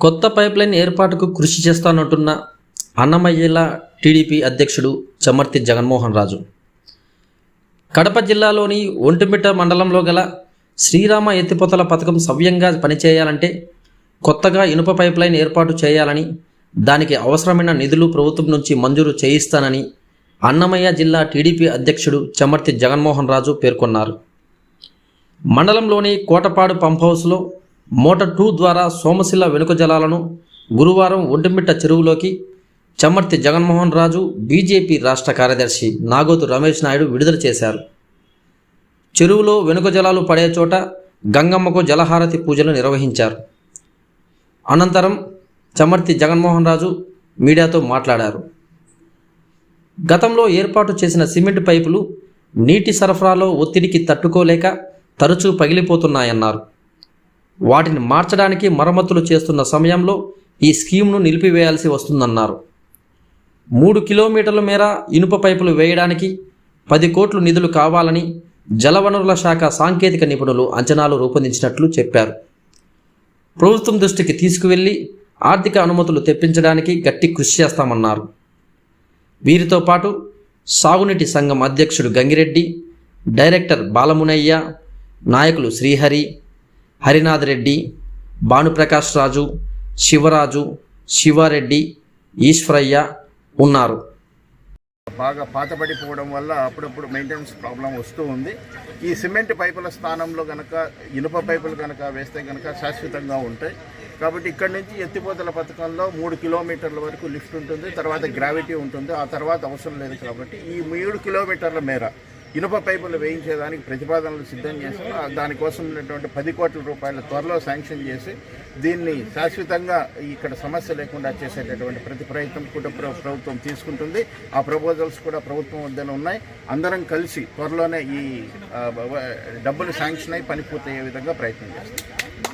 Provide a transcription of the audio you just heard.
కొత్త పైప్లైన్ ఏర్పాటుకు కృషి చేస్తానంటున్న అన్నమయ్యల టీడీపీ అధ్యక్షుడు చమర్తి జగన్మోహన్ రాజు. కడప జిల్లాలోని ఒంటిమిట్ట మండలంలో గల శ్రీరామ ఎత్తిపోతల పథకం సవ్యంగా పనిచేయాలంటే కొత్తగా ఇనుప పైప్లైన్ ఏర్పాటు చేయాలని దానికి అవసరమైన నిధులు ప్రభుత్వం నుంచి మంజూరు చేయిస్తానని అన్నమయ్య జిల్లా టీడీపీ అధ్యక్షుడు చమర్తి జగన్మోహన్ రాజు పేర్కొన్నారు. మండలంలోని కోటపాడు పంప్ హౌస్లో మోటార్ టూ ద్వారా సోమశిల వెనుక జలాలను గురువారం ఒంటిమిట్ట చెరువులోకి చమర్తి జగన్మోహన్ రాజు బీజేపీ రాష్ట్ర కార్యదర్శి నాగోతు రమేష్ నాయుడు విడుదల చేశారు. చెరువులో వెనుక జలాలు పడే చోట గంగమ్మకు జలహారతి పూజలు నిర్వహించారు. అనంతరం చమర్తి జగన్మోహన్ రాజు మీడియాతో మాట్లాడారు. గతంలో ఏర్పాటు చేసిన సిమెంట్ పైపులు నీటి సరఫరాలో ఒత్తిడికి తట్టుకోలేక తరచూ పగిలిపోతున్నాయన్నారు. వాటిని మార్చడానికి మరమ్మతులు చేస్తున్న సమయంలో ఈ స్కీమ్ను నిలిపివేయాల్సి వస్తుందన్నారు. మూడు కిలోమీటర్ల మేర ఇనుప పైపులు వేయడానికి పది కోట్లు నిధులు కావాలని జలవనరుల శాఖ సాంకేతిక నిపుణులు అంచనాలు రూపొందించినట్లు చెప్పారు. ప్రభుత్వం దృష్టికి తీసుకువెళ్ళి ఆర్థిక అనుమతులు తెప్పించడానికి గట్టి కృషి చేస్తామన్నారు. వీరితో పాటు సాగునీటి సంఘం అధ్యక్షుడు గంగిరెడ్డి డైరెక్టర్ బాలమునయ్య నాయకులు శ్రీహరి హరినాథ్ రెడ్డి భానుప్రకాష్ రాజు శివరాజు శివారెడ్డి ఈశ్వరయ్య ఉన్నారు. బాగా పాతబడిపోవడం వల్ల అప్పుడప్పుడు మెయింటెనెన్స్ ప్రాబ్లం వస్తూ ఉంది. ఈ సిమెంట్ పైపుల స్థానంలో కనుక ఇనుప పైపులు కనుక వేస్తే కనుక శాశ్వతంగా ఉంటాయి. కాబట్టి ఇక్కడ నుంచి ఎత్తిపోతల పథకంలో మూడు కిలోమీటర్ల వరకు లిఫ్ట్ ఉంటుంది తర్వాత గ్రావిటీ ఉంటుంది ఆ తర్వాత అవసరం లేదు కాబట్టి ఈ మూడు కిలోమీటర్ల మేర ఇనుప పైపులు వేయించేదానికి ప్రతిపాదనలు సిద్ధం చేసి దానికోసం ఉన్నటువంటి పది కోట్ల రూపాయలు త్వరలో శాంక్షన్ చేసి దీన్ని శాశ్వతంగా ఇక్కడ సమస్య లేకుండా చేసేటటువంటి ప్రతి ప్రయత్నం కూడా ప్రభుత్వం తీసుకుంటుంది. ఆ ప్రపోజల్స్ కూడా ప్రభుత్వం వద్దనే ఉన్నాయి. అందరం కలిసి త్వరలోనే ఈ డబ్బులు శాంక్షన్ అయి పని పూర్తయ్యే విధంగా ప్రయత్నం చేస్తాం.